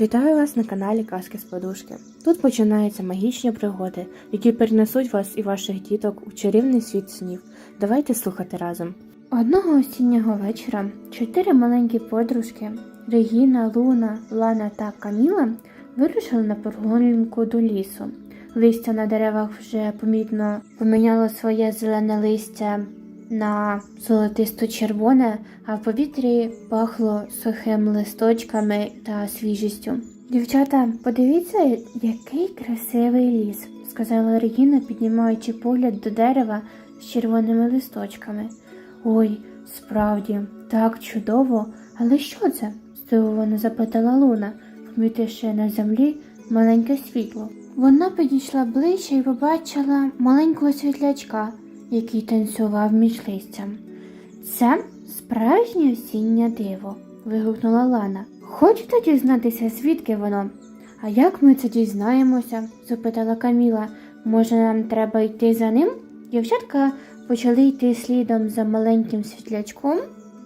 Вітаю вас на каналі Казки з Подушки. Тут починаються магічні пригоди, які перенесуть вас і ваших діток у чарівний світ снів. Давайте слухати разом. Одного осіннього вечора чотири маленькі подружки Регіна, Луна, Лана та Каміла вирушили на прогулянку до лісу. Листя на деревах вже помітно поміняло своє зелене листя на золотисто-червоне, а в повітрі пахло сухим листочками та свіжістю. Дівчата, подивіться, який красивий ліс, сказала Регіна, піднімаючи погляд до дерева з червоними листочками. Ой, справді, так чудово, але що це? здивовано запитала Луна, помітивши на землі маленьке світло. Вона підійшла ближче і побачила маленького світлячка, який танцював між листям. Це справжнє осіннє диво, вигукнула Лана. Хочете дізнатися, звідки воно? А як ми це дізнаємося? запитала Каміла. Може, нам треба йти за ним? Дівчатка почали йти слідом за маленьким світлячком,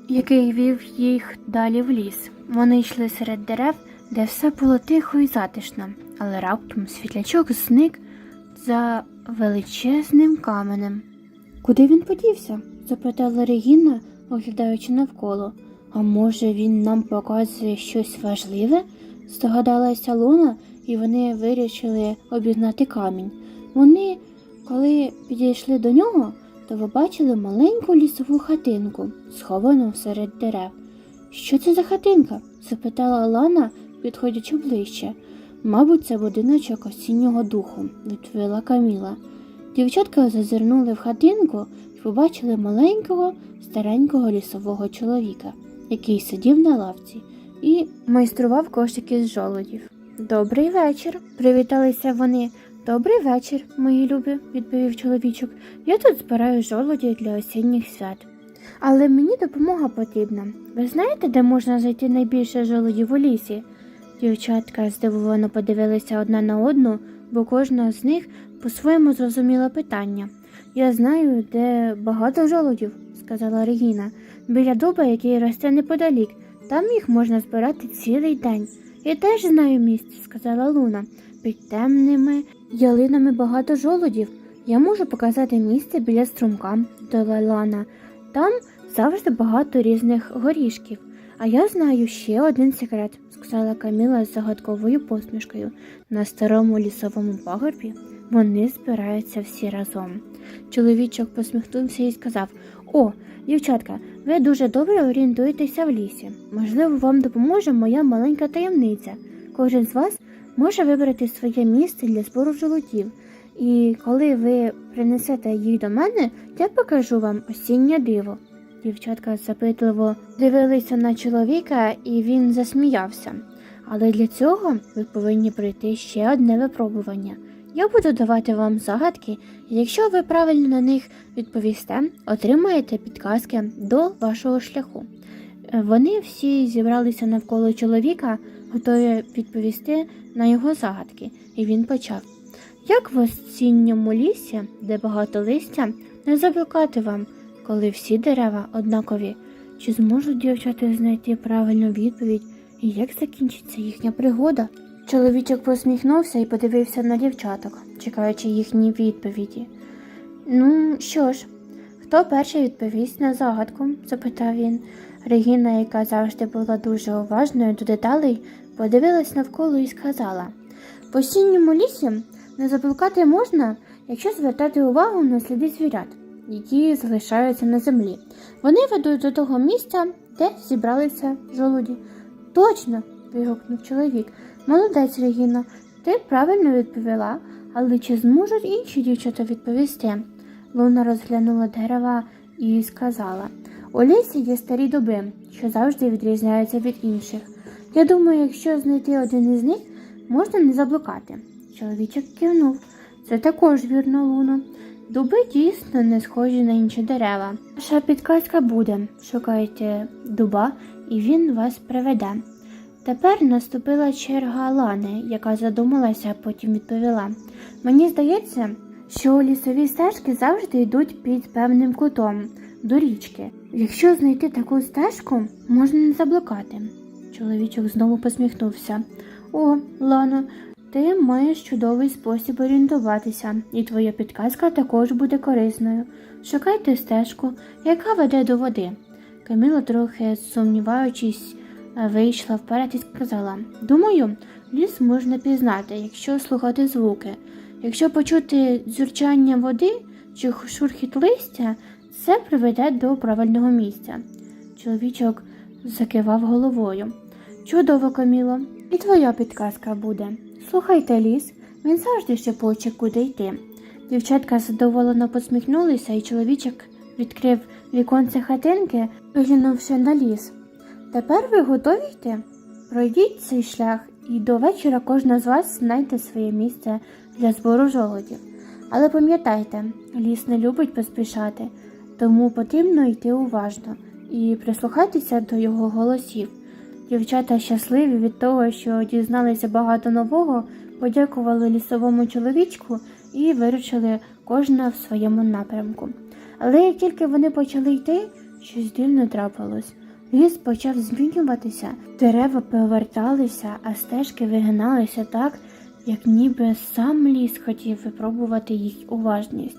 який вів їх далі в ліс. Вони йшли серед дерев, де все було тихо і затишно, але раптом світлячок зник за величезним каменем. Куди він подівся? запитала Регіна, оглядаючи навколо. А може, він нам показує щось важливе? здогадалася Луна, і вони вирішили обігнати камінь. Вони, коли підійшли до нього, то побачили маленьку лісову хатинку, сховану серед дерев. Що це за хатинка? запитала Лана, підходячи ближче. Мабуть, це будиночок осіннього духу, відповіла Каміла. Дівчатка зазирнули в хатинку і побачили маленького, старенького лісового чоловіка, який сидів на лавці і майстрував кошики з жолодів. Добрий вечір, привіталися вони. Добрий вечір, мої любі, відповів чоловічок. Я тут збираю жолоді для осінніх свят. Але мені допомога потрібна. Ви знаєте, де можна знайти найбільше жолодів у лісі? Дівчатка здивовано подивилися одна на одну, бо кожна з них по-своєму зрозуміла питання. Я знаю, де багато жолудів, сказала Регіна, біля дуба, який росте неподалік. Там їх можна збирати цілий день. Я теж знаю місце, сказала Луна. Під темними ялинами багато жолудів. Я можу показати місце біля струмка, додала Лана. Там завжди багато різних горішків. А я знаю ще один секрет, сказала Каміла з загадковою посмішкою. На старому лісовому пагорбі вони збираються всі разом. Чоловічок посміхнувся і сказав: О, дівчатка, ви дуже добре орієнтуєтеся в лісі. Можливо, вам допоможе моя маленька таємниця. Кожен з вас може вибрати своє місце для збору жолудів. І коли ви принесете їх до мене, я покажу вам осіннє диво. Дівчатка запитливо дивилися на чоловіка, і він засміявся. Але для цього ви повинні пройти ще одне випробування. Я буду давати вам загадки, і якщо ви правильно на них відповісте, отримаєте підказки до вашого шляху. Е, Вони всі зібралися навколо чоловіка, готові відповісти на його загадки, і він почав. Як в осінньому лісі, де багато листя, не заблукати вам, коли всі дерева однакові? Чи зможуть дівчата знайти правильну відповідь і як закінчиться їхня пригода? Чоловічок посміхнувся і подивився на дівчаток, чекаючи їхні відповіді. Ну, що ж, хто перший відповість на загадку? запитав він. Регіна, яка завжди була дуже уважною до деталей, подивилась навколо і сказала: В осінньому лісі не заблукати можна, якщо звертати увагу на сліди звірят, які залишаються на землі. Вони ведуть до того місця, де зібралися жолуді. Точно, вигукнув чоловік. Молодець, Регіна, ти правильно відповіла, але чи зможуть інші дівчата відповісти? Луна розглянула дерева і сказала: у лісі є старі дуби, що завжди відрізняються від інших. Я думаю, якщо знайти один із них, можна не заблукати. Чоловічок кивнув. Це також вірно, Луно. Дуби дійсно не схожі на інші дерева. Ваша підказка буде. Шукайте дуба, і він вас приведе. Тепер наступила черга Лани, яка задумалася, а потім відповіла. Мені здається, що лісові стежки завжди йдуть під певним кутом до річки. Якщо знайти таку стежку, можна не заблукати. Чоловічок знову посміхнувся. О, Лано, ти маєш чудовий спосіб орієнтуватися, і твоя підказка також буде корисною. Шукайте стежку, яка веде до води. Каміла, трохи сумніваючись, е, вийшла вперед і сказала: Думаю, ліс можна пізнати, якщо слухати звуки. Якщо почути дзюрчання води чи шурхіт листя, це приведе до правильного місця. Чоловічок закивав головою. Чудово, Каміло, і твоя підказка буде. Слухайте ліс, він завжди шепоче, куди йти. Дівчатка задоволено посміхнулися, і чоловічок відкрив віконце хатинки, виглянувши на ліс. Тепер ви готові йти? Пройдіть цей шлях, і до вечора кожна з вас знайде своє місце для збору жолодів. Але пам'ятайте, ліс не любить поспішати, тому потрібно йти уважно і прислухайтеся до його голосів. Дівчата щасливі від того, що дізналися багато нового, подякували лісовому чоловічку і вирушили кожна в своєму напрямку. Але як тільки вони почали йти, щось дивно трапилось. Ліс почав змінюватися, дерева поверталися, а стежки вигиналися так, як ніби сам ліс хотів випробувати їх уважність.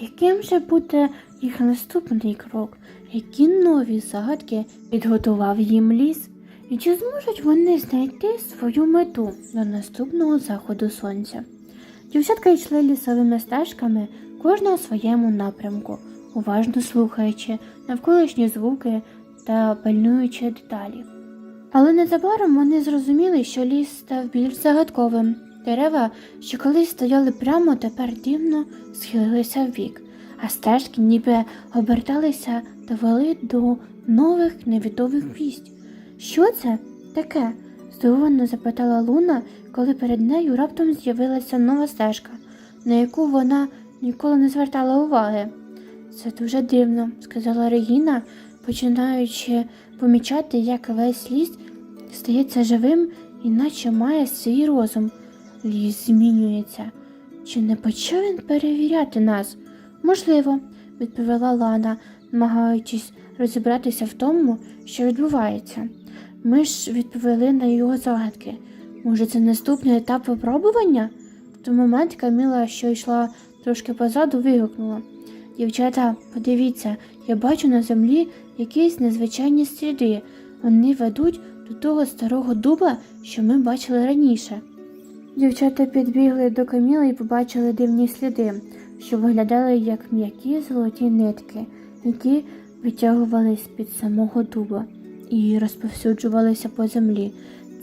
Яким же буде їх наступний крок? Які нові загадки підготував їм ліс? І чи зможуть вони знайти свою мету до наступного заходу сонця? Дівчатка йшли лісовими стежками, кожна у своєму напрямку, уважно слухаючи навколишні звуки та пильнуючи деталі. Але незабаром вони зрозуміли, що ліс став більш загадковим. Дерева, що колись стояли прямо, тепер дивно схилилися вбік, а стежки ніби оберталися та вели до нових невідомих місць. Що це таке? здивовано запитала Луна, коли перед нею раптом з'явилася нова стежка, на яку вона ніколи не звертала уваги. Це дуже дивно, сказала Регіна, починаючи помічати, як весь ліс стається живим, іначе має свій розум. Ліс змінюється. Чи не почав він перевіряти нас? Можливо, відповіла Лана, намагаючись розібратися в тому, що відбувається. Ми ж відповіли на його загадки. Може, це наступний етап випробування? В той момент Каміла, що йшла трошки позаду, вигукнула. Дівчата, подивіться, я бачу на землі якісь незвичайні сліди. Вони ведуть до того старого дуба, що ми бачили раніше. Дівчата підбігли до Каміли і побачили дивні сліди, що виглядали як м'які золоті нитки, які витягувались під самого дуба і розповсюджувалися по землі.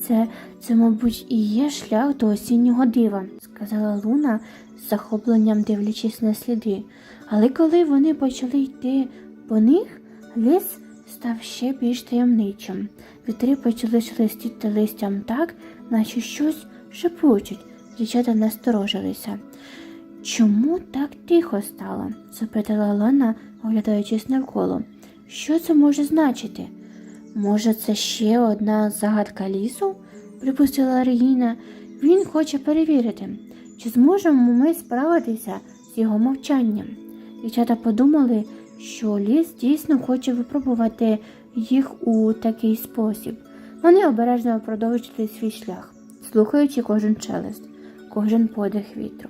Це, це, мабуть, і є шлях до осіннього дива, сказала Луна з захопленням дивлячись на сліди. Але коли вони почали йти по них, ліс став ще більш таємничим. Вітри почали шелестіти листям так, наче щось шепочуть. Дівчата насторожилися. Чому так тихо стало? запитала Лана, оглядаючись навколо. Що це може значити? Може, це ще одна загадка лісу? припустила Регіна. Він хоче перевірити, чи зможемо ми справитися з його мовчанням. Дівчата подумали, що ліс дійсно хоче випробувати їх у такий спосіб. Вони обережно продовжили свій шлях, слухаючи кожен челест, кожен подих вітру.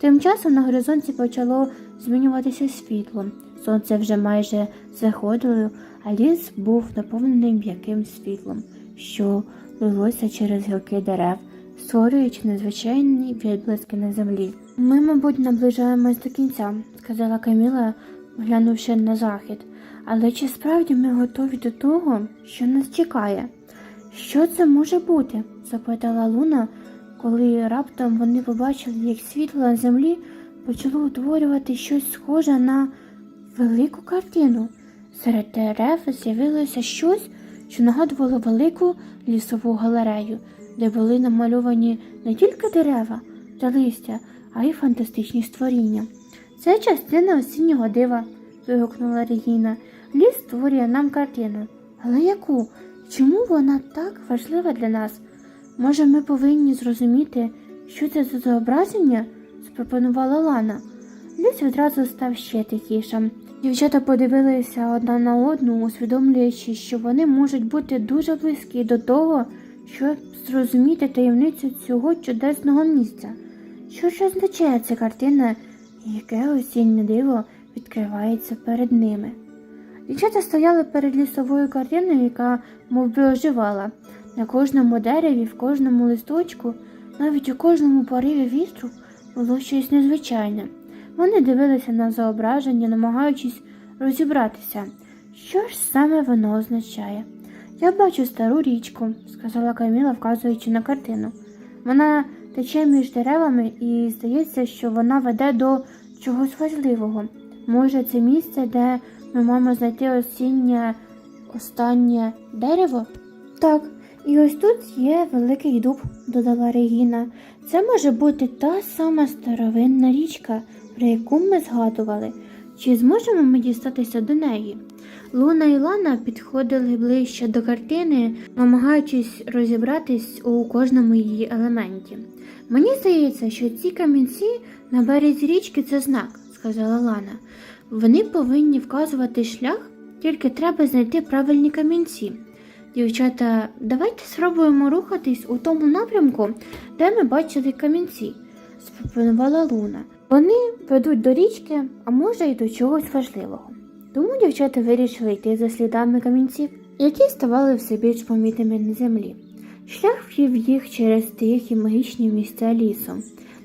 Тим часом на горизонті почало змінюватися світло. Сонце вже майже заходило, а ліс був наповнений м'яким світлом, що лилося через гілки дерев, створюючи незвичайні відблиски на землі. Ми, мабуть, наближаємось до кінця, сказала Каміла, глянувши на захід. Але чи справді ми готові до того, що нас чекає? Що це може бути? запитала Луна, коли раптом вони побачили, як світло на землі почало утворювати щось схоже на велику картину. Серед дерев з'явилося щось, що нагадувало велику лісову галерею, де були намальовані не тільки дерева та листя, а й фантастичні створіння. Це частина осіннього дива, вигукнула Регіна. Ліс створює нам картину. Але яку? Чому вона так важлива для нас? Може, ми повинні зрозуміти, що це за зображення? запропонувала Лана. Ліс відразу став ще тихішим. Дівчата подивилися одна на одну, усвідомлюючи, що вони можуть бути дуже близькі до того, щоб зрозуміти таємницю цього чудесного місця. Що ж означає ця картина, яке осіннє диво відкривається перед ними? Дівчата стояли перед лісовою картиною, яка мов би, оживала. На кожному дереві, в кожному листочку, навіть у кожному пориві вітру було щось незвичайне. Вони дивилися на зображення, намагаючись розібратися, що ж саме воно означає. Я бачу стару річку, сказала Каміла, вказуючи на картину. Вона тече між деревами і здається, що вона веде до чогось важливого. Може, це місце, де ми маємо знайти осіннє останнє дерево? Так, і ось тут є великий дуб, додала Регіна. Це може бути та сама старовинна річка, про яку ми згадували. Чи зможемо ми дістатися до неї? Луна і Лана підходили ближче до картини, намагаючись розібратись у кожному її елементі. Мені здається, що ці камінці на березі річки це знак, сказала Лана. Вони повинні вказувати шлях, тільки треба знайти правильні камінці. Дівчата, давайте спробуємо рухатись у тому напрямку, де ми бачили камінці, запропонувала Луна. Вони ведуть до річки, а може й до чогось важливого. Тому дівчата вирішили йти за слідами камінців, які ставали все більш помітними на землі. Шлях вів їх через тихі магічні місця лісу,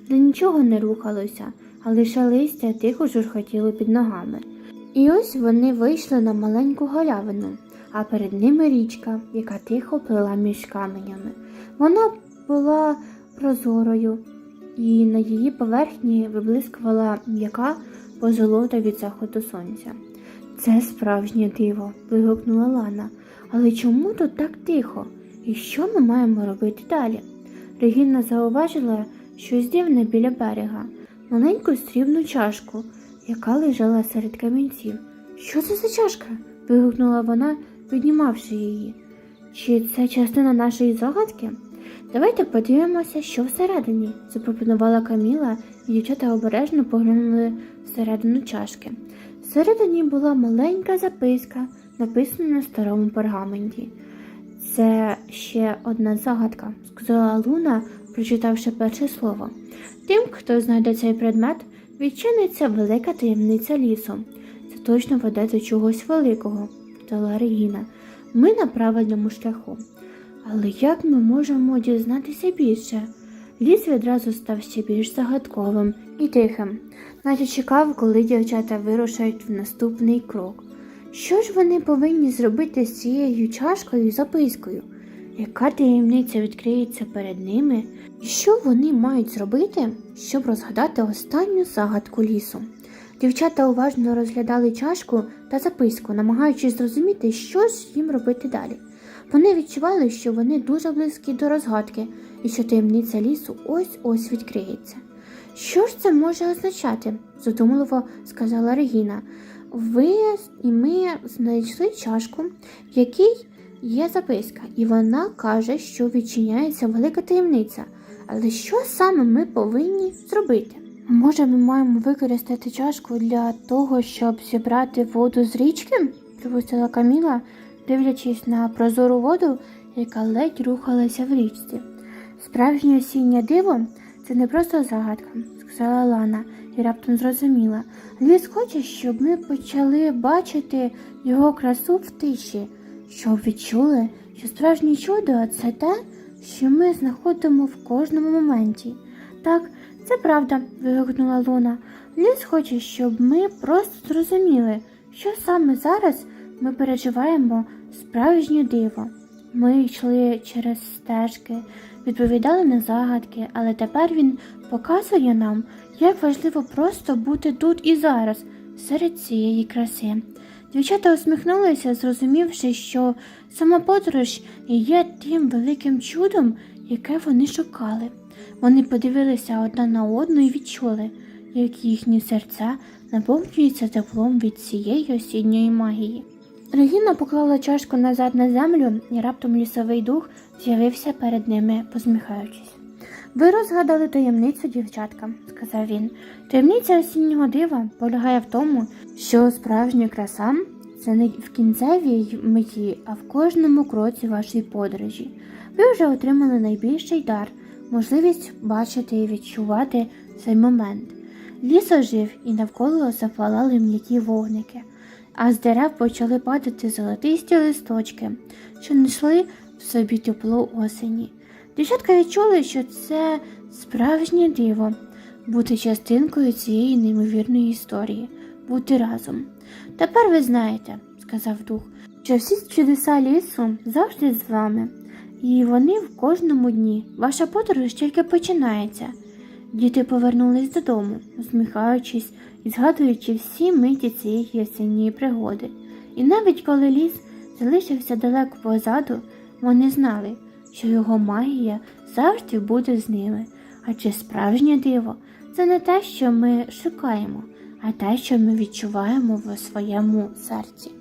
де нічого не рухалося, а лише листя тихо журхотіло під ногами. І ось вони вийшли на маленьку галявину, а перед ними річка, яка тихо плила між каменями. Вона була прозорою, і на її поверхні виблискувала м'яка позолота від заходу сонця. Це справжнє диво, вигукнула Лана. Але чому тут так тихо? І що ми маємо робити далі? Регіна зауважила щось дивне біля берега, маленьку срібну чашку, яка лежала серед камінців. Що це за чашка? вигукнула вона, піднімавши її. Чи це частина нашої загадки? Давайте подивимося, що всередині, запропонувала Каміла, і дівчата обережно поглянули всередину чашки. Всередині була маленька записка, написана на старому пергаменті. Це ще одна загадка, сказала Луна, прочитавши перше слово. Тим, хто знайде цей предмет, відчиниться велика таємниця лісу. Це точно веде до чогось великого, додала Регіна. Ми на правильному шляху. Але як ми можемо дізнатися більше? Ліс відразу став ще більш загадковим і тихим, наче чекав, коли дівчата вирушають в наступний крок. Що ж вони повинні зробити з цією чашкою і запискою? Яка таємниця відкриється перед ними? І що вони мають зробити, щоб розгадати останню загадку лісу? Дівчата уважно розглядали чашку та записку, намагаючись зрозуміти, що ж їм робити далі. Вони відчували, що вони дуже близькі до розгадки і що таємниця лісу ось-ось відкриється. Що ж це може означати? задумливо сказала Регіна. Ви і ми знайшли чашку, в якій є записка, і вона каже, що відчиняється велика таємниця. Але що саме ми повинні зробити? Може, ми маємо використати чашку для того, щоб зібрати воду з річки? припустила Каміла, дивлячись на прозору воду, яка ледь рухалася в річці. Справжнє осіннє диво це не просто загадка, сказала Лана і раптом зрозуміла. Ліс хоче, щоб ми почали бачити його красу в тиші, щоб відчули, що справжнє чудо це те, що ми знаходимо в кожному моменті. Так, це правда, вигукнула Луна. Ліс хоче, щоб ми просто зрозуміли, що саме зараз ми переживаємо справжнє диво. Ми йшли через стежки, відповідали на загадки, але тепер він показує нам, як важливо просто бути тут і зараз, серед цієї краси. Дівчата усміхнулися, зрозумівши, що сама подорож є тим великим чудом, яке вони шукали. Вони подивилися одна на одну і відчули, як їхні серця наповнюються теплом від цієї осінньої магії. Регіна поклала чашку назад на землю, і раптом лісовий дух з'явився перед ними, посміхаючись. Ви розгадали таємницю, дівчатка, сказав він. Таємниця осіннього дива полягає в тому, що справжня краса це не в кінцевій меті, а в кожному кроці вашої подорожі. Ви вже отримали найбільший дар можливість бачити і відчувати цей момент. Ліс ожив і навколо запалали м'які вогники, а з дерев почали падати золотисті листочки, що несли в собі тепло осені. Дівчатка відчули, що це справжнє диво бути частинкою цієї неймовірної історії, бути разом. Тепер ви знаєте, сказав дух, що всі чудеса лісу завжди з вами, і вони в кожному дні. Ваша подорож тільки починається. Діти повернулись додому, усміхаючись і згадуючи всі миті цієї осінньої пригоди. І навіть коли ліс залишився далеко позаду, вони знали, що його магія завжди буде з ними. Адже справжнє диво це не те, що ми шукаємо, а те, що ми відчуваємо в своєму серці.